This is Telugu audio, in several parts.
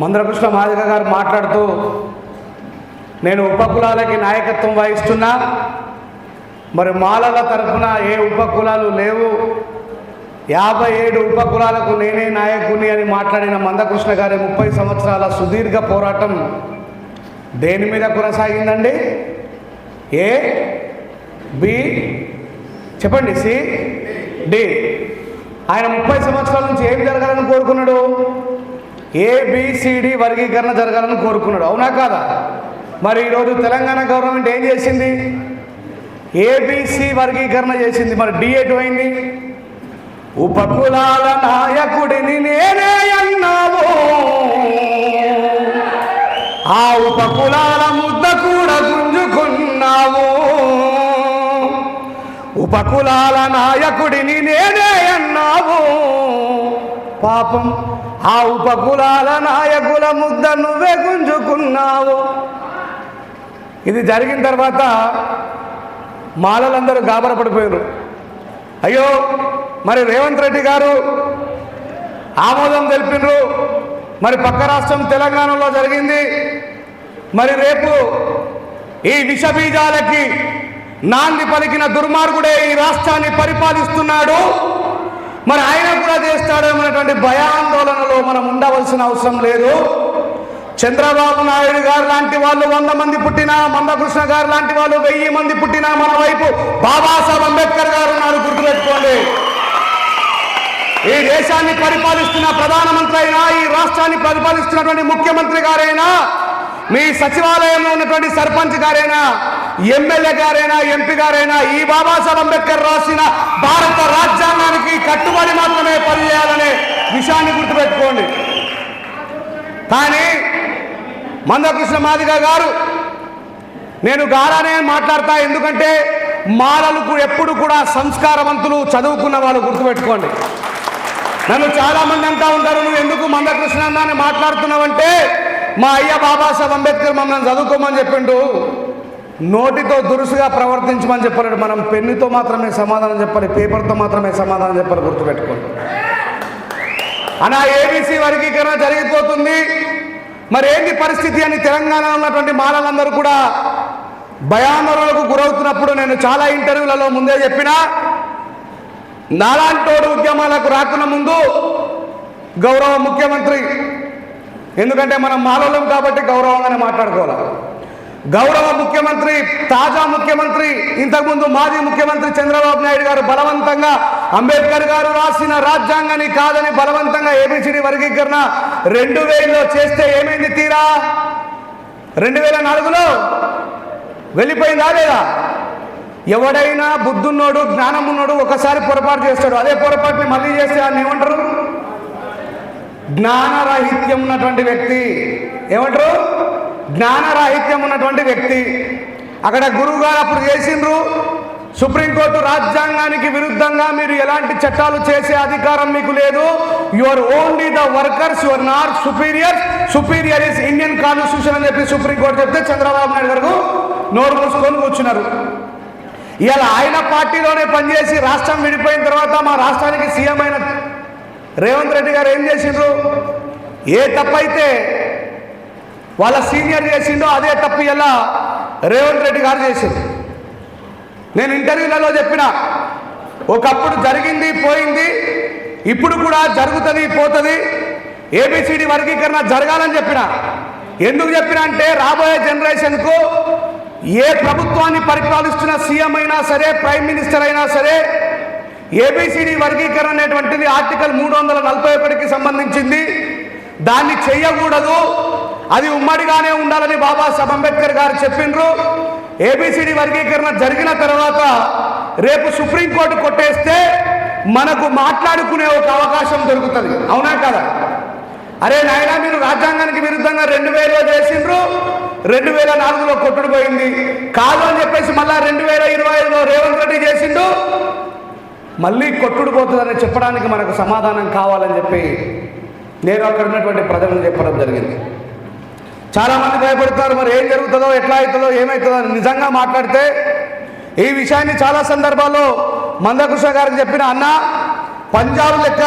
మందరకృష్ణ మాదిక గారు మాట్లాడుతూ నేను ఉపకులాలకి నాయకత్వం వహిస్తున్నా మరి మాలల తరఫున ఏ ఉపకులాలు లేవు? యాభై ఏడు ఉపకులాలకు నేనే నాయకుని అని మాట్లాడిన మందకృష్ణ గారి ముప్పై సంవత్సరాల సుదీర్ఘ పోరాటం దేని మీద కొనసాగిందండి? ఏ బి చెప్పండి సి డి. ఆయన ముప్పై సంవత్సరాల నుంచి ఏం జరగాలని కోరుకున్నాడు? ఏబిసిడి వర్గీకరణ జరగాలని కోరుకున్నాడు. అవునా కాదా? మరి ఈరోజు తెలంగాణ గవర్నమెంట్ ఏం చేసింది? ఏబిసి వర్గీకరణ చేసింది. మరి డి ఎటువైంది ఉపకులాల నాయకుడిని నేనే అన్నావు ఆ ఉపకులాల ముద్ద కూడా గుంజుకున్నావు. ఉపకులాల నాయకుడిని నేనే అన్నావు. పాపం ఆ ఉపకులాల నాయకుల ముద్ద నువ్వే గుంజుకున్నావు. ఇది జరిగిన తర్వాత మాలలందరూ గాబరపడిపోయారు అయ్యో మరి రేవంత్ రెడ్డి గారు ఆమోదం తెలిపినరు. మరి పక్క రాష్ట్రం తెలంగాణలో జరిగింది. మరి రేపు ఈ విషబీజాలకి నాంది పలికిన దుర్మార్గుడే ఈ రాష్ట్రాన్ని పరిపాలిస్తున్నాడు. మరి ఆయన కూడా చేస్తాడేమనేటువంటి భయాందోళనలో మనం ఉండవలసిన అవసరం లేదు. చంద్రబాబు నాయుడు గారు లాంటి వాళ్ళు వంద మంది పుట్టినా మందకృష్ణ గారు లాంటి వాళ్ళు వెయ్యి మంది పుట్టినా మన వైపు బాబాసాహెబ్ అంబేద్కర్ గారు ఉన్నారు గుర్తుపెట్టుకోండి. ఈ దేశాన్ని పరిపాలిస్తున్న ప్రధానమంత్రి అయినా ఈ రాష్ట్రాన్ని పరిపాలిస్తున్నటువంటి ముఖ్యమంత్రి గారైనా మీ సచివాలయంలో ఉన్నటువంటి సర్పంచ్ గారైనా ఎమ్మెల్యే గారైనా ఎంపీ గారైనా ఈ బాబాసాహెబ్ అంబేద్కర్ రాసిన భారత రాజ్యాంగానికి కట్టుబడి మాత్రమే పనిచేయాలనే విషయాన్ని గుర్తుపెట్టుకోండి. కానీ మందకృష్ణ మాదిగ గారు నేను గారానే మాట్లాడతా ఎందుకంటే మాలలకు ఎప్పుడు కూడా సంస్కారవంతులు చదువుకున్న వాళ్ళు గుర్తుపెట్టుకోండి. నన్ను చాలామంది అంటా ఉంటారు నువ్వు ఎందుకు మందకృష్ణ అన్న అని మాట్లాడుతున్నావంటే మా అయ్య బాబాసాహెబ్ అంబేద్కర్ మమ్మల్ని చదువుకోమని చెప్పిండు. నోటితో దురుసుగా ప్రవర్తించమని చెప్పలేడు. మనం పెన్నుతో మాత్రమే సమాధానం చెప్పాలి పేపర్తో మాత్రమే సమాధానం చెప్పాలి గుర్తుపెట్టుకోండి. అనా ఏబీసీ వర్గీకరణ జరిగిపోతుంది. మరి ఏంటి పరిస్థితి అని తెలంగాణలో ఉన్నటువంటి మాలలందరూ కూడా భయాందోళనకు గురవుతున్నప్పుడు నేను చాలా ఇంటర్వ్యూలలో ముందే చెప్పిన నాలాంటోడు ఉద్యమాలకు రాకున్న ముందు గౌరవ ముఖ్యమంత్రి ఎందుకంటే మనం మానవులం కాబట్టి గౌరవంగానే మాట్లాడుకోవాలి. గౌరవ ముఖ్యమంత్రి తాజా ముఖ్యమంత్రి ఇంతకుముందు మాజీ ముఖ్యమంత్రి చంద్రబాబు నాయుడు గారు బలవంతంగా అంబేద్కర్ గారు రాసిన రాజ్యాంగాన్ని కాదని బలవంతంగా ఏబిసిడి వర్గీకరణ రెండు వేలలో చేస్తే ఏమైంది తీరా? రెండు వేల నాలుగులో వెళ్ళిపోయిందా లేదా? ఎవడైనా బుద్ధున్నోడు జ్ఞానం ఉన్నోడు ఒకసారి పొరపాటు చేస్తాడు. అదే పొరపాటుని మళ్ళీ చేస్తే అని ఏమంటారు? జ్ఞానరాహిత్యం ఉన్నటువంటి వ్యక్తి. ఏమంటారు? జ్ఞానరాహిత్యం ఉన్నటువంటి వ్యక్తి. అక్కడ గురువు గారు అప్పుడు చేసిండ్రు. సుప్రీంకోర్టు రాజ్యాంగానికి విరుద్ధంగా మీరు ఎలాంటి చట్టాలు చేసే అధికారం మీకు లేదు. You are only the workers you are not superior superior is Indian constitution అని చెప్పి సుప్రీంకోర్టు చెప్తే చంద్రబాబు నాయుడు గారు నోరు మూసుకొని కూర్చున్నారు. ఇవాళ ఆయన పార్టీలోనే పనిచేసి రాష్ట్రం విడిపోయిన తర్వాత మా రాష్ట్రానికి సీఎం అయిన రేవంత్ రెడ్డి గారు ఏం చేసిండ్రు? ఏ తప్పైతే వాళ్ళ సీనియర్ చేసిండో అదే తప్పు ఇలా రేవంత్ రెడ్డి గారు చేసింది. నేను ఇంటర్వ్యూలలో చెప్పిన ఒకప్పుడు జరిగింది పోయింది ఇప్పుడు కూడా జరుగుతుంది పోతుంది ఏబిసిడి వర్గీకరణ జరగాలని చెప్పిన. ఎందుకు చెప్పిన అంటే రాబోయే జనరేషన్కు ఏ ప్రభుత్వాన్ని పరిపాలిస్తున్న సీఎం అయినా సరే ప్రైమ్ మినిస్టర్ అయినా సరే ఏబిసిడి వర్గీకరణ అనేటువంటిది ఆర్టికల్ మూడు వందల నలభై ఒకటికి సంబంధించింది. దాన్ని చేయకూడదు. అది ఉమ్మడిగానే ఉండాలని బాబాసాహెబ్ అంబేద్కర్ గారు చెప్పిండ్రు. ఏబిసిడి వర్గీకరణ జరిగిన తర్వాత రేపు సుప్రీంకోర్టు కొట్టేస్తే మనకు మాట్లాడుకునే ఒక అవకాశం దొరుకుతుంది. అవునా కదా? అరే నాయనా మీరు రాజ్యాంగానికి విరుద్ధంగా రెండు వేలలో చేసిండ్రు రెండు వేల నాలుగులో కొట్టుడు పోయింది. కాదు అని చెప్పేసి మళ్ళా రెండు వేల ఇరవై ఐదులో రేవంత్ రెడ్డి చేసిండు. మళ్ళీ కొట్టుడు పోతుందని చెప్పడానికి మనకు సమాధానం కావాలని చెప్పి నేను అక్కడ ఉన్నటువంటి ప్రజలను చెప్పడం జరిగింది. చాలామంది భయపడతారు మరి ఏం జరుగుతుందో ఎట్లా అవుతుందో ఏమవుతుందో అని నిజంగా మాట్లాడితే ఈ విషయాన్ని చాలా సందర్భాల్లో మందకృష్ణ గారికి చెప్పిన అన్న పంజాబ్ లెక్క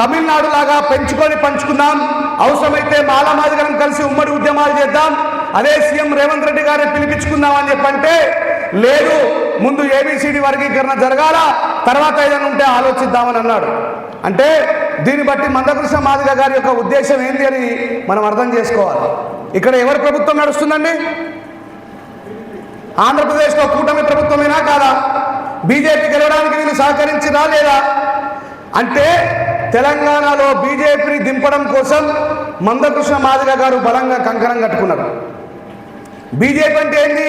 తమిళనాడు లాగా పెంచుకొని పంచుకుందాం. అవసరమైతే మాలమాదిగరం కలిసి ఉమ్మడి ఉద్యమాలు చేద్దాం. అదే సీఎం రేవంత్ రెడ్డి గారిని పిలిపించుకుందాం అని చెప్పంటే లేదు ముందు ఏబిసిడి వర్గీకరణ జరగాల తర్వాత ఏదైనా ఉంటే ఆలోచిద్దామని అన్నాడు. అంటే దీన్ని బట్టి మందకృష్ణ మాదిగ గారి యొక్క ఉద్దేశం ఏంటి అని మనం అర్థం చేసుకోవాలి. ఇక్కడ ఎవరి ప్రభుత్వం నడుస్తుందండి? ఆంధ్రప్రదేశ్లో కూటమి ప్రభుత్వమేనా కాదా? బీజేపీ గెలవడానికి వీళ్ళు సహకరించినా లేదా? అంటే తెలంగాణలో బీజేపీని దింపడం కోసం మందకృష్ణ మాదిగ గారు బలంగా కంకణం కట్టుకున్నారు. బీజేపీ అంటే ఏంటి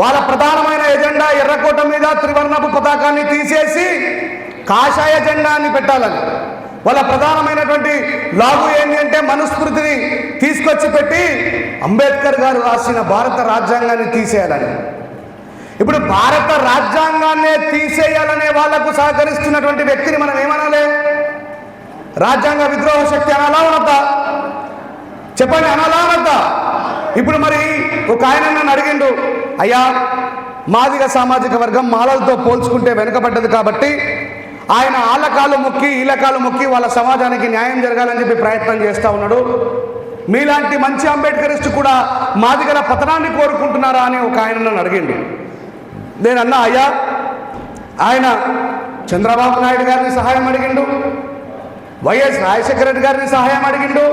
వాళ్ళ ప్రధానమైన ఎజెండా ఎర్రకోట మీద త్రివర్ణపు పతాకాన్ని తీసేసి కాషాయ జెండాన్ని పెట్టాలని. వాళ్ళ ప్రధానమైనటువంటి లాగు ఏంటి అంటే మనుస్మృతిని తీసుకొచ్చి పెట్టి అంబేద్కర్ గారు రాసిన భారత రాజ్యాంగాన్ని తీసేయాలని. ఇప్పుడు భారత రాజ్యాంగాన్నే తీసేయాలనే వాళ్ళకు సహకరిస్తున్నటువంటి వ్యక్తిని మనం ఏమనాలి? రాజ్యాంగ విద్రోహ శక్తి అనాలా అనద్దా చెప్పండి అనాలా అనద్దా ఇప్పుడు మరి ఒక ఆయన నన్ను అడిగిండు అయ్యా మాదిగ సామాజిక వర్గం మాలలతో పోల్చుకుంటే వెనుకబడ్డది కాబట్టి ఆయన ఆలకాలు మొక్కి ఈలకాలు మొక్కి వాళ్ళ సమాజానికి న్యాయం జరగాలని చెప్పి ప్రయత్నం చేస్తూ ఉన్నాడు. మీలాంటి మంచి అంబేద్కరిస్ట్ కూడా మాదిగల పతనాన్ని కోరుకుంటున్నారా అని ఒక ఆయన నన్ను అడిగింది నేను అయ్యా ఆయన చంద్రబాబు నాయుడు గారిని సహాయం అడిగిండు వైఎస్ రాజశేఖర రెడ్డి గారిని సహాయం అడిగిండు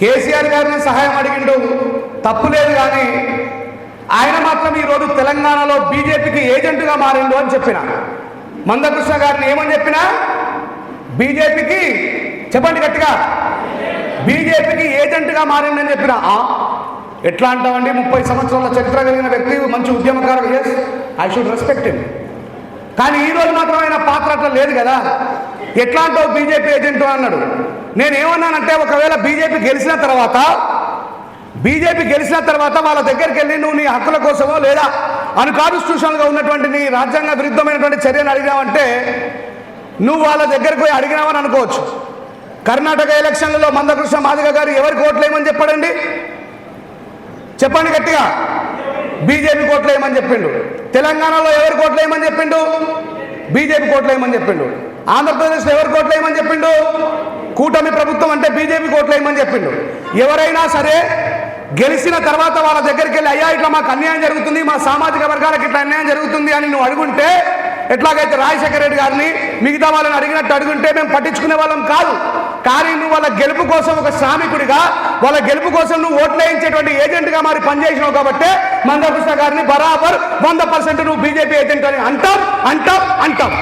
కేసీఆర్ గారిని సహాయం అడిగిండు. తప్పు లేదు కానీ ఆయన మాత్రం ఈరోజు తెలంగాణలో బీజేపీకి ఏజెంట్గా మారిండు అని చెప్పినాను మందకృష్ణ గారిని ఏమని చెప్పినా? బీజేపీకి చెప్పండి గట్టిగా. బీజేపీకి ఏజెంట్గా మారిందని చెప్పిన. ఎట్లా అంటామండి ముప్పై సంవత్సరాల చరిత్ర కలిగిన వ్యక్తి మంచి ఉద్యమకారుడు. Yes I should respect him కానీ ఈ రోజు మాత్రం ఆయన పాత్ర అట్లా లేదు కదా. ఎట్లా అంటావు బీజేపీ ఏజెంట్ అన్నాడు. నేను ఏమన్నానంటే ఒకవేళ బీజేపీ గెలిచిన తర్వాత బీజేపీ గెలిచిన తర్వాత వాళ్ళ దగ్గరికి వెళ్ళి నువ్వు నీ హక్కుల కోసమో లేదా అన్కాన్స్టిట్యూషనల్గా ఉన్నటువంటి నీ రాజ్యాంగ విరుద్ధమైనటువంటి చర్యను అడిగావంటే నువ్వు వాళ్ళ దగ్గరికి పోయి అడిగినావని అనుకోవచ్చు. కర్ణాటక ఎలక్షన్లలో మందకృష్ణ మాదిగ గారు ఎవరికి ఓట్లేయమని చెప్పాడండి? చెప్పండి గట్టిగా. బీజేపీ కోట్లు వేయమని చెప్పిండు? తెలంగాణలో ఎవరి కోట్లు వేయమని చెప్పిండు? బీజేపీ కోట్లు వేయమని చెప్పిండు? ఆంధ్రప్రదేశ్లో ఎవరి కోట్లేయమని చెప్పిండు? కూటమి ప్రభుత్వం అంటే బీజేపీ కోట్లేయమని చెప్పిండు? ఎవరైనా సరే గెలిచిన తర్వాత వాళ్ళ దగ్గరికి వెళ్ళి అయ్యా ఇట్లా మాకు అన్యాయం జరుగుతుంది మా సామాజిక వర్గాలకు ఇట్లా అన్యాయం జరుగుతుంది అని నువ్వు అడుగుంటే ఎట్లాగైతే రాజశేఖర రెడ్డి గారిని మిగతా వాళ్ళని అడిగినట్టు అడుగుంటే మేము పట్టించుకునే వాళ్ళం కాదు. కానీ నువ్వు వాళ్ళ గెలుపు కోసం ఒక శ్రామికుడిగా వాళ్ళ గెలుపు కోసం నువ్వు ఓట్లు వేయించేటువంటి ఏజెంట్గా మరి పనిచేసినావు కాబట్టి మందకృష్ణ గారిని బరాబర్ వంద పర్సెంట్ నువ్వు బీజేపీ ఏజెంట్ అని అంటాం అంటాం అంటాం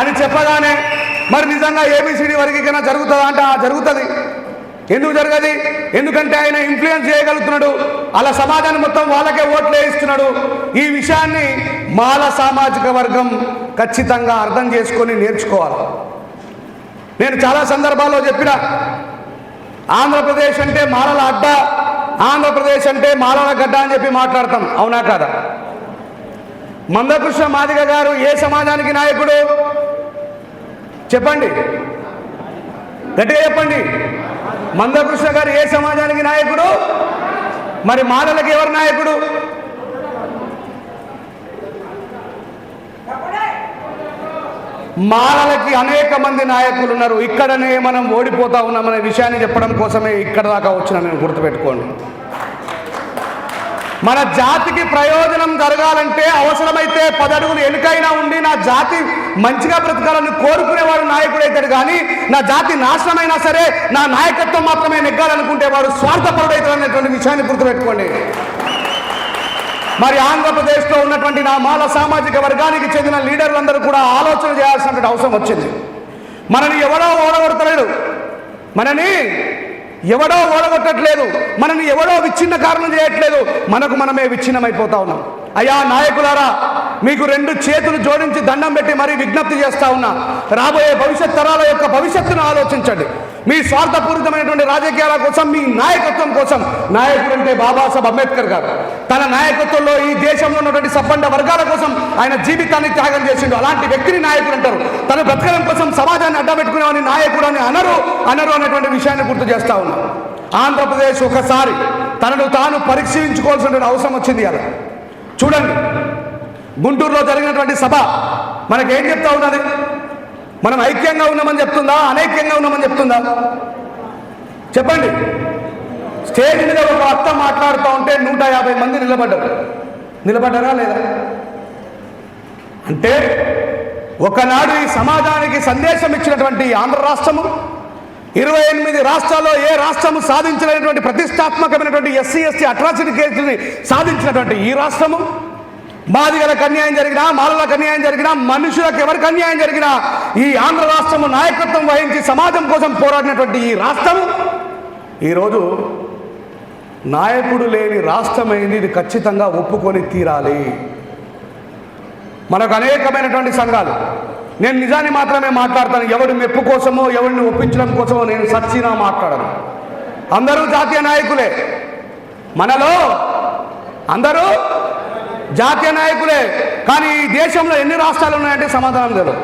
అని చెప్పగానే మరి నిజంగా ఏబిసిడి వర్గీకరణ జరుగుతుందా? అంటే జరుగుతుంది. ఎందుకు జరగదు? ఎందుకంటే ఆయన ఇన్ఫ్లుయెన్స్ చేయగలుగుతున్నాడు. అలా సమాజాన్ని మొత్తం వాళ్ళకే ఓట్లు వేయిస్తున్నాడు. ఈ విషయాన్ని మాల సామాజిక వర్గం ఖచ్చితంగా అర్థం చేసుకొని నేర్చుకోవాలి. నేను చాలా సందర్భాల్లో చెప్పిన ఆంధ్రప్రదేశ్ అంటే మాలల అడ్డ ఆంధ్రప్రదేశ్ అంటే మాలల గడ్డ అని చెప్పి మాట్లాడతాం. అవునా కాదా? మందకృష్ణ మాదిగ గారు ఏ సమాజానికి నాయకుడు? చెప్పండి. గట్టిగా చెప్పండి. మందకృష్ణ గారు ఏ సమాజానికి నాయకుడు? మరి మాలలకు ఎవరు నాయకుడు? మాలలకి అనేక మంది నాయకులు ఉన్నారు. ఇక్కడనే మనం ఓడిపోతా ఉన్నామనే విషయాన్ని చెప్పడం కోసమే ఇక్కడ దాకా వచ్చిన నేను గుర్తుపెట్టుకోండి. మన జాతికి ప్రయోజనం జరగాలంటే అవసరమైతే పదడుగులు ఎనుకైనా ఉండి నా జాతి మంచిగా బ్రతకాలని కోరుకునేవాడు నాయకుడు అవుతాడు కానీ నా జాతి నాశనమైనా సరే నా నాయకత్వం మాత్రమే నెగ్గాలనుకుంటే వాడు స్వార్థపరుడవుతాడు అనేటువంటి విషయాన్ని గుర్తుపెట్టుకోండి. మరి ఆంధ్రప్రదేశ్లో ఉన్నటువంటి నా మాల సామాజిక వర్గానికి చెందిన లీడర్లందరూ కూడా ఆలోచన చేయాల్సినటువంటి అవసరం వచ్చింది. మనని ఎవడో ఓడగొడతలేడు. మనని ఎవడో ఓడగొట్టట్లేదు మనని ఎవడో విచ్ఛిన్న కారణం చేయట్లేదు. మనకు మనమే విచ్ఛిన్నమైపోతా ఉన్నాం. అయ్యా నాయకులారా మీకు రెండు చేతులు జోడించి దండం పెట్టి మరీ విజ్ఞప్తి చేస్తా ఉన్నా. రాబోయే భవిష్యత్ తరాల యొక్క భవిష్యత్తును ఆలోచించండి. మీ స్వార్థపూరితమైనటువంటి రాజకీయాల కోసం మీ నాయకత్వం కోసం నాయకుడు అంటే బాబాసాహెబ్ అంబేద్కర్ గారు. తన నాయకత్వంలో ఈ దేశంలో ఉన్నటువంటి సబ్బండ వర్గాల కోసం ఆయన జీవితాన్ని త్యాగం చేసిండు. అలాంటి వ్యక్తిని నాయకుడు అంటారు. తన బ్రతకడం కోసం సమాజాన్ని అడ్డబెట్టుకునేవాని నాయకుడు అని అనరు. అనరు అనేటువంటి విషయాన్ని గుర్తు చేస్తా ఉన్నాం. ఆంధ్రప్రదేశ్ ఒకసారి తనను తాను పరీక్షించుకోవాల్సిన అవసరం వచ్చింది అలా చూడండి. గుంటూరులో జరిగినటువంటి సభ. మనకేం చెప్తా ఉన్నది? మనం ఐక్యంగా ఉన్నామని చెప్తుందా? అనైక్యంగా ఉన్నామని చెప్తుందా? చెప్పండి. స్టేజ్ మీద ఒక అత్త మాట్లాడుతూ ఉంటే నూట యాభై మంది నిలబడ్డారు. నిలబడ్డారా లేదా? అంటే ఒకనాడు ఈ సమాజానికి సందేశం ఇచ్చినటువంటి ఆంధ్ర రాష్ట్రము ఇరవై ఎనిమిది రాష్ట్రాల్లో ఏ రాష్ట్రము సాధించలేనటువంటి ప్రతిష్టాత్మకమైనటువంటి ఎస్సీ ఎస్టీ అట్రాసిటీ కేసుని సాధించినటువంటి ఈ రాష్ట్రము బాధిగలకు అన్యాయం జరిగినా మాలలకు అన్యాయం జరిగినా మనుషులకు ఎవరికి అన్యాయం జరిగినా ఈ ఆంధ్ర రాష్ట్రము నాయకత్వం వహించి సమాజం కోసం పోరాడినటువంటి ఈ రాష్ట్రం ఈరోజు నాయకుడు లేని రాష్ట్రమైంది ఇది ఖచ్చితంగా ఒప్పుకొని తీరాలి. మనకు అనేకమైనటువంటి సంఘాలు నేను నిజాన్ని మాత్రమే మాట్లాడతాను ఎవడు మెప్పు కోసమో ఎవరిని ఒప్పించడం కోసమో నేను సచ్చినా మాట్లాడను. అందరూ జాతీయ నాయకులే. మనలో అందరూ జాతీయ నాయకులే. కానీ ఈ దేశంలో ఎన్ని రాష్ట్రాలు ఉన్నాయంటే సమాధానం లేదు